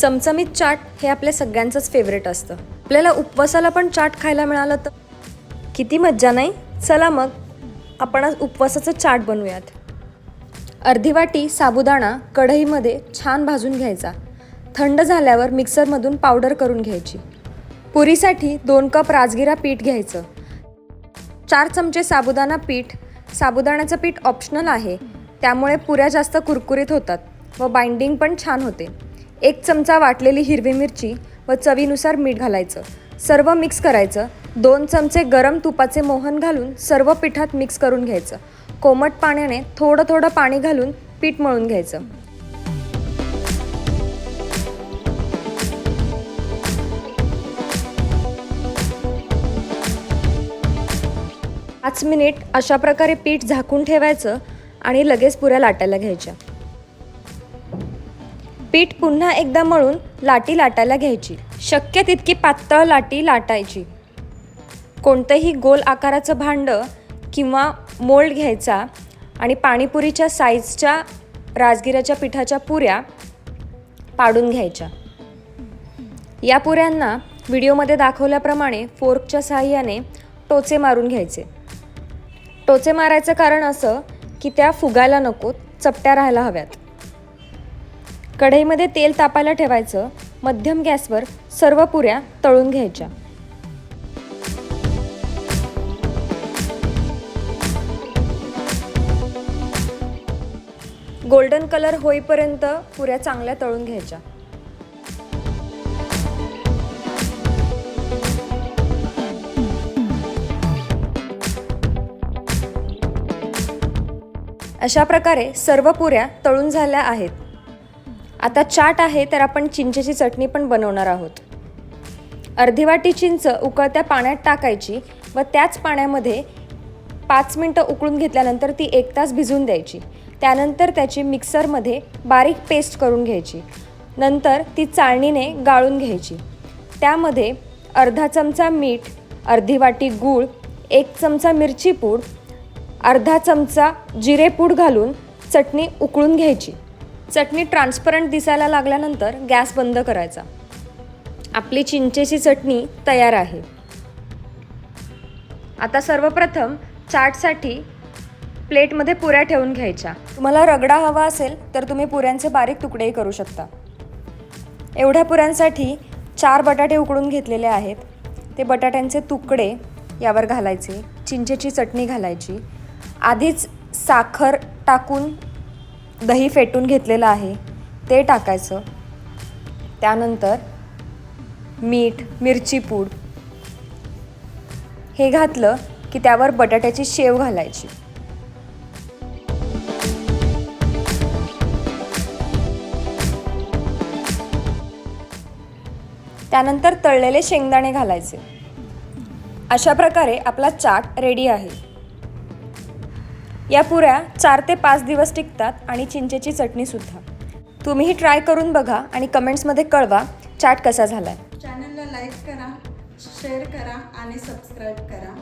चमचमीत चाट हे आपल्या सगळ्यांचंच फेवरेट असतं. आपल्याला उपवासाला पण चाट खायला मिळालं तर? किती मज्जा नाही? चला मग आपण आज उपवासाचं चाट बनवूयात. अर्धी वाटी साबुदाणा कढईमध्ये छान भाजून घ्यायचा. थंड झाल्यावर मिक्सरमधून पावडर करून घ्यायची. पुरीसाठी दोन कप राजगिरा पीठ घ्यायचं. चार चमचे साबुदाणा पीठ. साबुदाण्याचं पीठ ऑप्शनल आहे. त्यामुळे पुऱ्या जास्त कुरकुरीत होतात. व बाइंडिंग पण छान होते. एक चमचा वाटलेली हिरवी मिरची व चवीनुसार मीठ घालायचं. सर्व मिक्स करायचं. दोन चमचे गरम तुपाचे मोहन घालून सर्व पिठात मिक्स करून घ्यायचं. कोमट पाण्याने थोडं थोडं पाणी घालून पीठ मळून घ्यायचं. पाच मिनिट अशा प्रकारे पीठ झाकून ठेवायचं आणि लगेच पुऱ्या लाटायला घ्यायच्या. पीठ पुन्हा एकदा मळून लाटी लाटायला घ्यायची. शक्य तितकी पातळ लाटी लाटायची. कोणतंही गोल आकाराचं भांडं किंवा मोल्ड घ्यायचा आणि पाणीपुरीच्या साईजच्या राजगिराच्या पिठाच्या पुऱ्या पाडून घ्यायच्या. या पुऱ्यांना व्हिडिओमध्ये दाखवल्याप्रमाणे फोर्कच्या साहाय्याने टोचे मारून घ्यायचे. टोचे मारायचं कारण असं की त्या फुगायला नकोत चपट्या राहायला हव्यात. कढईमध्ये तेल तापायला ठेवायचं मध्यम गॅसवर सर्व पुऱ्या तळून घ्यायच्या. गोल्डन कलर होईपर्यंत पुऱ्या चांगल्या तळून घ्यायच्या. अशा प्रकारे सर्व पुऱ्या तळून झाल्या आहेत. आता चाट आहे तर आपण चिंचेची चटणी पण बनवणार आहोत. अर्धी वाटी चिंच उकळत्या पाण्यात टाकायची व त्याच पाण्यामध्ये पाच मिनटं उकळून घेतल्यानंतर ती एक तास भिजून द्यायची. त्यानंतर त्याची मिक्सरमध्ये बारीक पेस्ट करून घ्यायची. नंतर ती चाळणीने गाळून घ्यायची. त्यामध्ये अर्धा चमचा मीठ अर्धी वाटी गूळ एक चमचा मिरची पूड अर्धा चमचा जिरेपूड घालून चटणी उकळून घ्यायची. चटणी ट्रान्सपरंट दिसायला लागल्यानंतर गॅस बंद करायचा. आपली चिंचेची चटणी तयार आहे. आता सर्वप्रथम चाटसाठी प्लेटमध्ये पुऱ्या ठेवून घ्यायच्या. तुम्हाला रगडा हवा असेल तर तुम्ही पुऱ्यांचे बारीक तुकडेही करू शकता. एवढ्या पुऱ्यांसाठी चार बटाटे उकडून घेतलेले आहेत. ते बटाट्यांचे तुकडे यावर घालायचे चिंचेची चटणी घालायची. आधीच साखर टाकून दही फेटून घेतलेलं आहे ते टाकायचं. त्यानंतर मीठ मिरची पूड. हे घातलं की त्यावर बटाट्याची शेव घालायची. त्यानंतर तळलेले शेंगदाणे घालायचे. अशा प्रकारे आपला चाट रेडी आहे. या पुऱ्या चार ते पाच दिवस टिकतात आणि चिंचेची चटणीसुद्धा तुम्हीही ट्राय करून बघा आणि कमेंट्समध्ये कळवा चाट कसा झाला आहे चॅनलला लाईक करा शेअर करा आणि सबस्क्राईब करा.